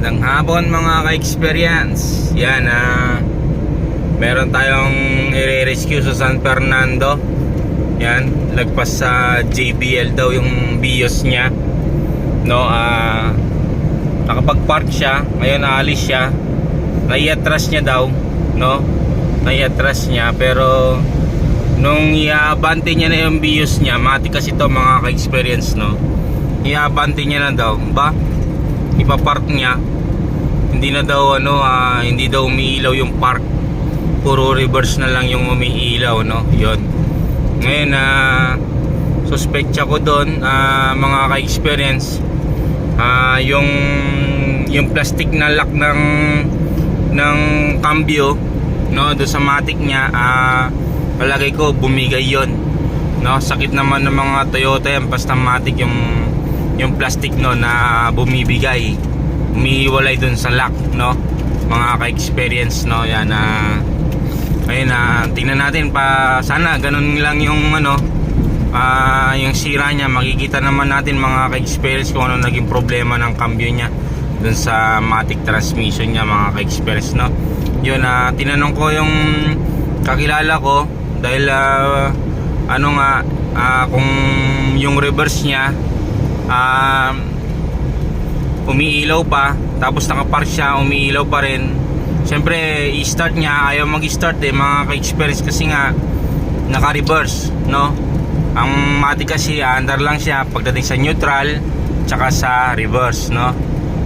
Magandang hapon mga ka-experience. Yan ah. meron tayong i-rescue sa San Fernando. Yan, lagpas sa JBL daw yung bios niya. No, ah nakapag-park siya, ngayon aalis siya. Naiatras niya daw, no? Naiatras niya pero nung iabante niya na yung bios niya, mati kasi to mga ka-experience, no? Iabante niya na daw, ba? Ipapark niya. Hindi na daw ano ah, hindi daw umiilaw yung park. Puro reverse na lang yung umiilaw no? Yon ngayon na suspect ko doon ah, mga ka-experience. Ah, yung yung plastic na lock ng ng cambio no? Do sa matic niya ah, palagay ko bumigay yon no? Sakit naman ng mga Toyota yan basta matic yung yung plastic no na bumibigay. Umiiwalay dun sa lock no? Mga ka-experience no? Yan na ayun na tingnan natin pa sana ganun lang yung ano ah, yung sira niya. Makikita naman natin mga ka-experience kung ano naging problema ng cambio niya dun sa matic transmission niya mga ka-experience no? Yun na tinanong ko yung kakilala ko dahil ah, ano nga ah, kung yung reverse niya um, umiilaw pa tapos nakapark siya umiilaw pa rin. Syempre i-start niya ayaw mag-start eh mga ka-experience kasi nga naka-reverse no? Ang mati kasi under lang siya pagdating sa neutral tsaka sa reverse no?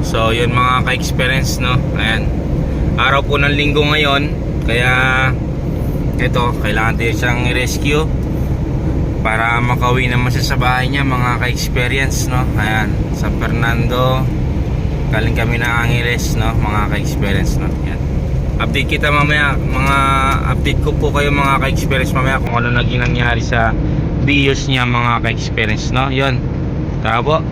So yun mga ka-experience no? Ayan. Araw po ng linggo ngayon kaya ito kailangan din siyang i-rescue para makauwi naman siya sa bahay niya mga ka-experience no? Ayan San Fernando. Galing kami ng Angeles no? Mga ka-experience no? Ayan. Update kita mamaya. Mga update ko po kayo mga ka-experience mamaya kung ano naging nangyari sa bios niya mga ka-experience no? Yun. Tara po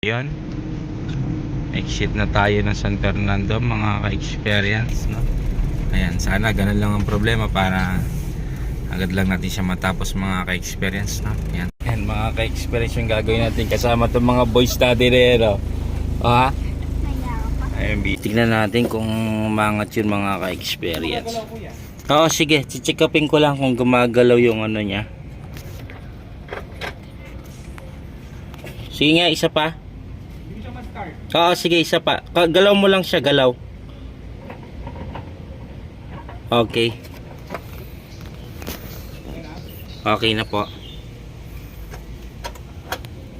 Yun. Exit na tayo ng San Fernando mga ka-experience no. Ayan, sana ganun lang ang problema para agad lang natin siya matapos mga ka-experience no. Ayan. Ayan mga ka-experience yung gagawin natin kasama itong mga boys natin eh no. O ha? Ayan, tignan natin kung mangat yun mga ka-experience. Oo, sige. Check upin ko lang kung gumagalaw yung ano niya. Sige nga, isa pa. Oo, sige, isa pa. Galaw mo lang siya, galaw. Okay. Okay na po.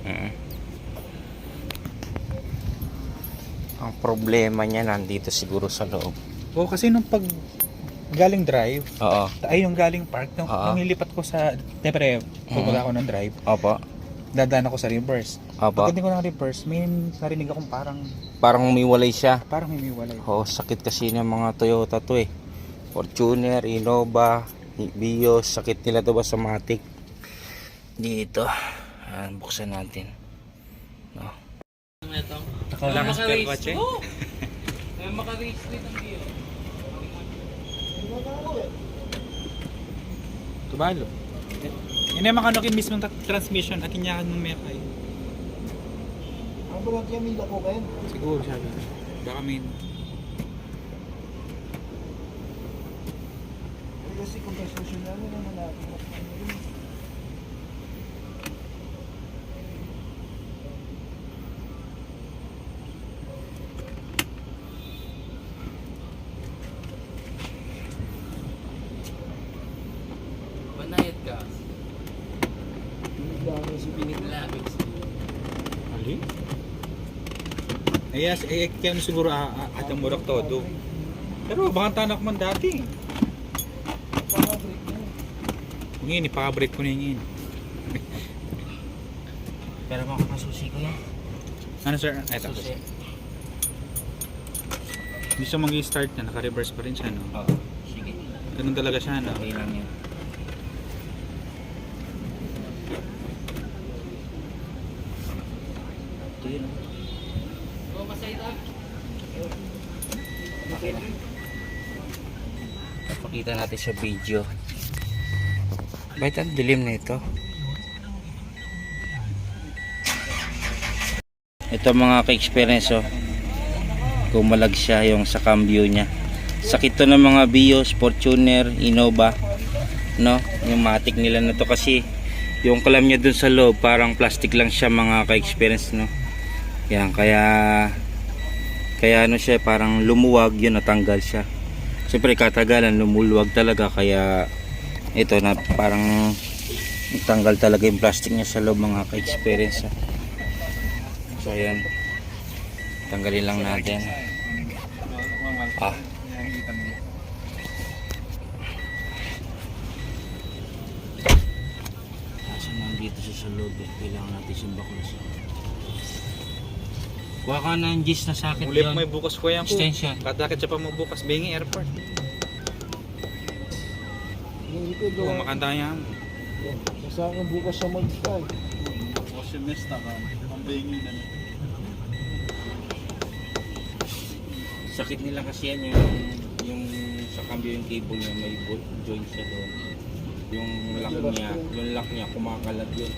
Mm. Ang problema niya nandito siguro sa loob. Oo, kasi nung pag galing drive, Oo. ay yung galing park, nung, Oo. nung nilipat ko sa, siyempre, pupag Mhm. ako ng drive, Opo. Dadaan ako sa reverse. Opo. Pagdating ko ng reverse, may narinig akong parang, Parang umiwalay siya. parang humiwalay. Oo, sakit kasi ng mga Toyota to eh. Fortuner, Innova, Vios, sakit nila to ba sa Matic. Dito. Ayan, buksan natin. No. Kailangan spare watch eh. Tubalo. Ini makanokin mismo ang transmission akin niya ng mekay. Ang bulang kaya mila ko kayo. Siguro sabi. Baka may Kasi kung social namin naman natin. Yes, eh, kaya mo siguro ah, ah, at ang murak todo. Pero baka tanak man dati. Ngin, ipaka-break ko na yun. Pero makakasusi ko yan. Ano sir? Eto. Hindi siya mag-start na, naka-reverse pa rin siya, no? Oo, sige. Ganun talaga siya, no? Okay lang yun. Ito yun. oh. Okay na. Pakita natin sa video. Bakit ang dilim na ito? Ito mga ka-experience oh. Kumalag siya yung sa cambio niya. Sakit to ng mga Bios, Fortuner, Innova. No? Yung matic nila na to kasi yung kalam niya dun sa loob parang plastic lang siya mga ka-experience no. Yan kaya kaya ano siya parang lumuwag yun natanggal siya. Siyempre katagalan lumuluwag talaga kaya ito na parang tanggal talaga yung plastic niya sa loob mga ka-experience. So ayan. Tanggalin lang natin. Ah. Kaso nandito siya sa loob eh. Kailangan natin siyang. Kuha ka ng gis na sakit Ulip doon. may bukas ko yan po. Extension. Katakit siya pa mo bukas, Bengi Airport. Hindi ko Kung doon. makanta yan. Sa akin bukas siya mag-start. Sakit nila kasi yan yung yung sa cambio yung cable niya may bolt joint siya doon. Yung lock niya, yung lock niya kumakalat yun.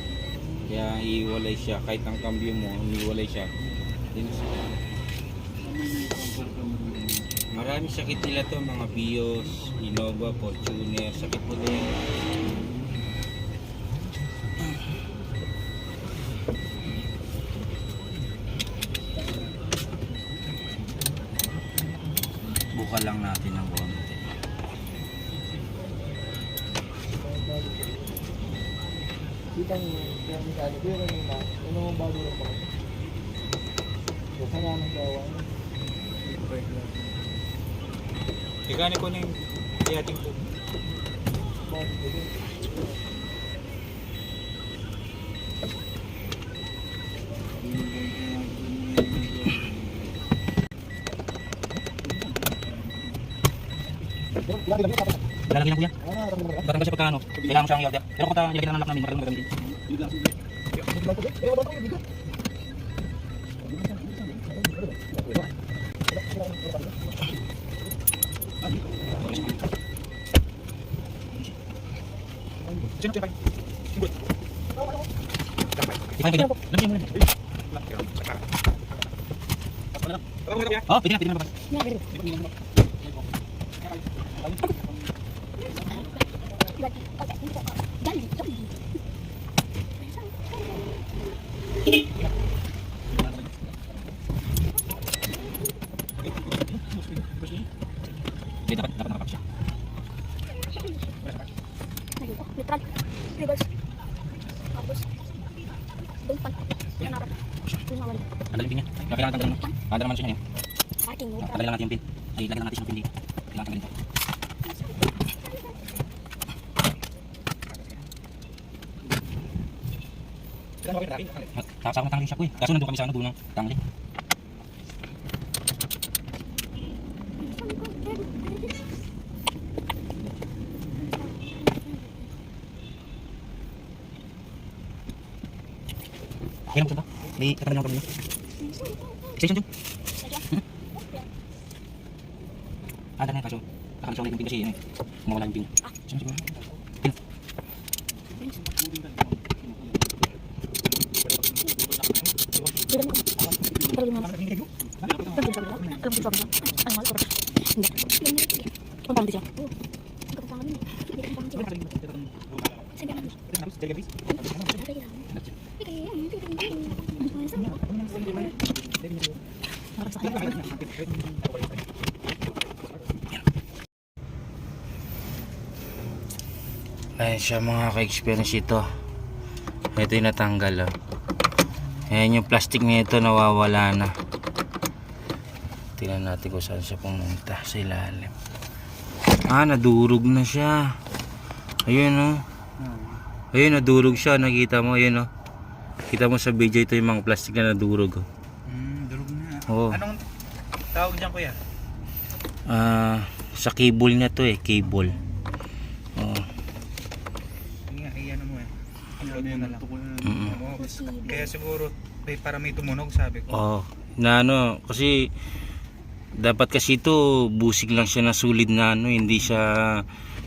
Kaya iiwalay siya kahit ang cambio mo, iiwalay siya. Marami sakit nila to mga Bios, Innova, Fortuner, sakit po din. Buka lang natin ng konti. Kitang kaya mekaniko yun yung na. Ano mo bago lang ba? Basta nga ng gawa. Ikani ko na yung. Bago ko yun. Lalagyan po yan. Batang kasi pagkano. Kailangan mo siyang i-order. Pero kung ta, nilagyan na ng lock namin, magandang magandang din. Oh, pwede na, pwede na mabas. Hindi, dapat, dapat nakapag siya. Neutral. Reverse. Tapos. Doon pa. Yan harap. Doon nawala. Ang daling pin niya. Kaya kailangan tanggalin mo. Tanggalin naman siya niya. Parking neutral. Tanggalin lang natin yung pin. Ay, lagyan lang natin siyang pin dito. Kailangan tanggalin ito. Tapos ako matanggalin siya ko eh. Kaso nandun kami sa ano, dulo ng tanggalin. Kailan mo siya ba? May katabi lang kami. Extension dyan. Hmm? Ah, dahil na kaso. Nakano siya ulit yung pin kasi yun eh. Mawala yung pin. Sino siguro? Pin. Pero mo. Pero yung mga. Pero yung sabi ko. Alam mo yung sabi ko. Ano nga, correct. Hindi. Kung paano siya? Oo. Ang kapatang kami. Hindi kang pangit. Sige lang. Sige lang. Parang sa akin. Ayan siya mga ka-experience ito. Ito yung natanggal oh. Ayan yung plastic nito nawawala na. Tingnan natin kung saan siya pumunta sa ilalim. Ah, nadurog na siya. Ayun oh. Ayun, nadurog siya. Nakita mo, ayun oh. Kita mo sa video ito yung mga plastic na nadurog oh. Oo. Anong tawag dyan kuya? Ah, sa cable niya to eh, cable. Oo. Hindi nga, iyan mo eh. Upload mo na lang. Mm. Oo, kaya siguro may para may tumunog sabi ko. Oo. Na ano, kasi dapat kasi ito busig lang siya na sulid na ano, hindi siya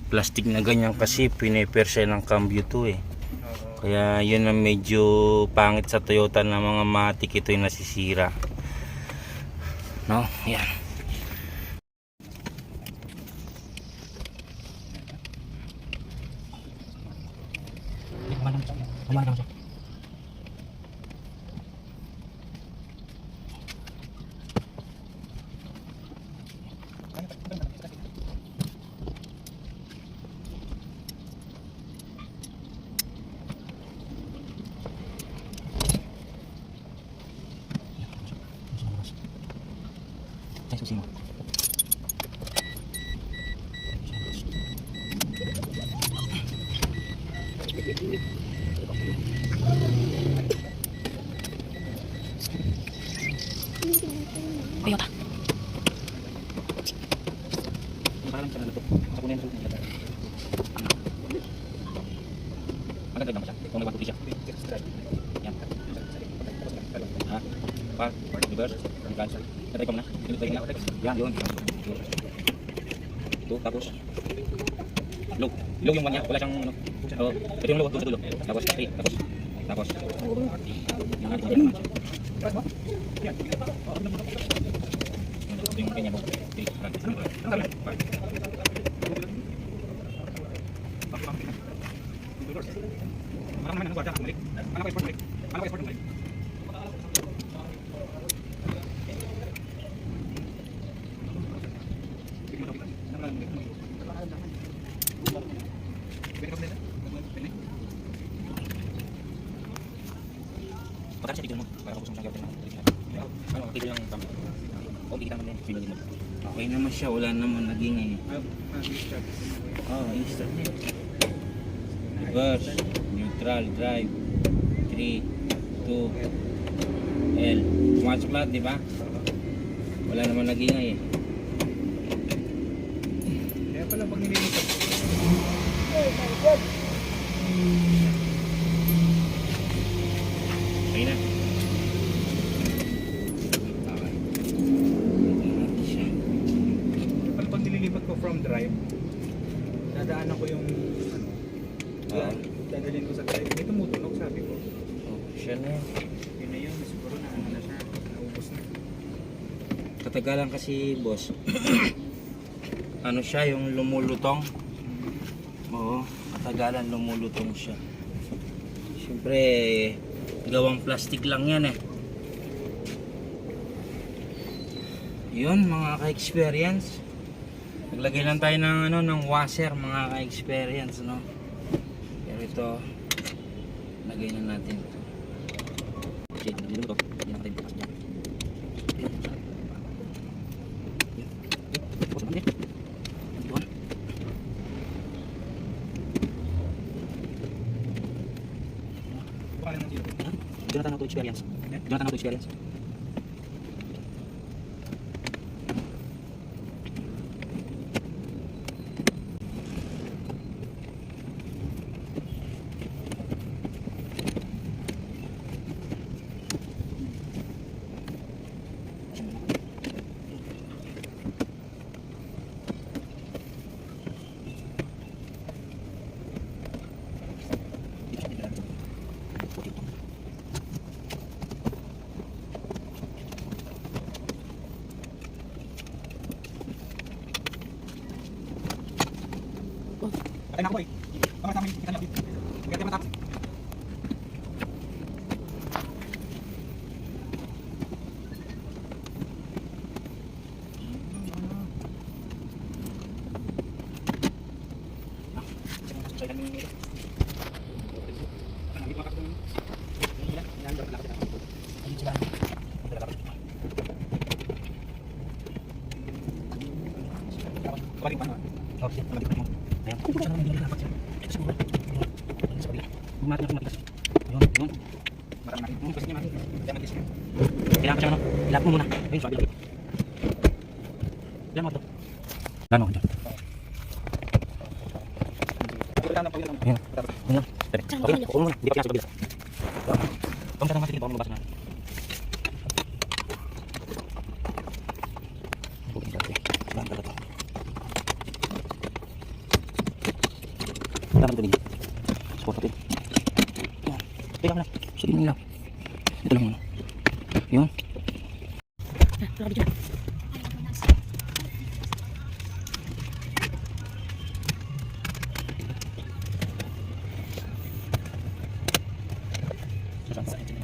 plastic na ganyan kasi pineper siya ng cambio to eh. Oo. Kaya yun ang medyo pangit sa Toyota na mga matik ito yung nasisira. No? Yan. Toyota. Maganda naman siya. Kung nagbabuti siya. Yan. Ha? Park, reverse, cancel. Tatay ko muna. Ko na. Yan, yun. Ito, tapos. Low. Low yung one niya. Wala siyang ano. Oh, ito yung low. Doon sa dulo. Tapos, okay. Tapos. Tapos. Mo. Okay. Marami naman ang gwardiya, bumalik. Ano ko export bumalik? Ano ko export bumalik? Magkano siya tigil mo? Para kusong siyang gawin Ano, tigil lang kami. O, kita naman din. Okay naman siya, wala naman naging eh. Oh, instant niya. Reverse, neutral, drive, 3, 2, L. Pumasok lahat, di ba? Wala naman naging eh. Kaya pala pag nililipat ko, Okay na. Okay. Siya. kaya pala pag nililipat ko from drive, dadaanan ko yung ano, Oo. dadalhin ko sa drive. May tumutunog sabi ko. Oh, siya na yan. Yun na yun, siguro na ano na siya, naubos na. Katagalan kasi, boss. ano siya, yung lumulutong. Oo, katagalan lumulutong siya. Siyempre, gawang plastic lang yan eh. Yun, mga ka-experience. Naglagay lang tayo ng, ano, ng washer, mga ka-experience, no? Pero ito, lagay na natin ito. Niluluto. Hindi Jonathan Autovich de Jonathan Balik pa na. Okay, lamig mo. Ayan. Siya naman yung dapat siya. Ito siguro. Ano sa kabila. Bumati na bumati kasi. Yun, yun. Kasi niya natin. Kaya matis niya. kailangan ko siya ano, ilap mo muna. Ayun, swabe lang. Ilan mo ito? Ilan mo ito? Ayan. Ayan. Dali. Okay lang, upo muna. Hindi pa pinasok kabila. Huwag mo sa natin, baka mabasa na. Okay, okay. Saan talaga to? Tama ito din. Sport natin. Yan. Teka mo lang. Sige mo lang. Ito lang muna. Yun. Ah, wala video.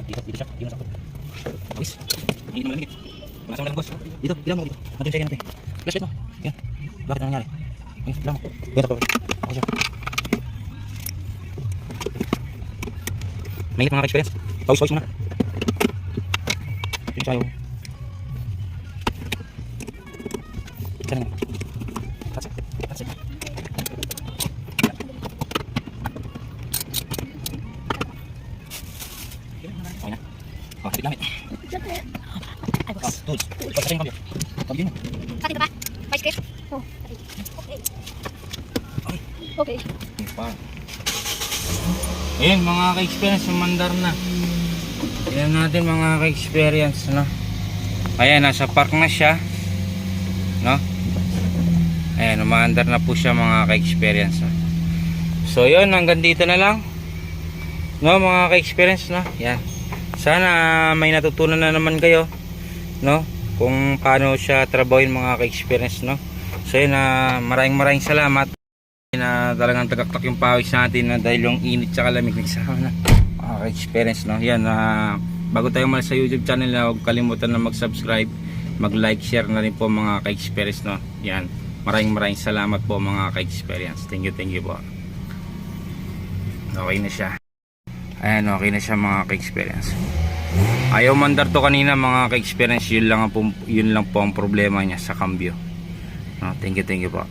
Dito, dito siya. Dito Boys. Hindi naman lamig. Wala sa mga boss. Dito, bilang mo dito. Natin siya natin. Flashlight mo. Yan. Bakit na nangyari? Yan, bilang mo. Yan, sakot. Ako siya. Mainit mga ka-experience. Pause muna. Dito tayo. Tools. Basta sa yung cambio. Cambio mo. Sa atin ba? May script? Oh, okay. Okay. Pa. Ayun mga ka-experience, umandar na. Tingnan natin mga ka-experience, no? Ayan, nasa park na siya. No? Ayan, umaandar na po siya mga ka-experience. no? So yun, hanggang dito na lang. No, mga ka-experience, no? Yan. Sana may natutunan na naman kayo, no? Kung paano siya trabahin mga ka-experience, no? So yun, ah, maraming maraming salamat. Na talagang tagaktak yung pawis natin na dahil yung init sa lamig nagsama na experience no? Yan na bago tayo malas sa youtube channel na huwag kalimutan na mag subscribe mag like share na rin po mga ka-experience no? Yan. Maraming maraming salamat po mga ka-experience. Thank you thank you po. Okay na siya. Ayan okay na siya mga ka-experience ayaw mandar to kanina mga ka-experience yun lang, ang po, yun lang po ang problema niya sa cambio no, thank you thank you po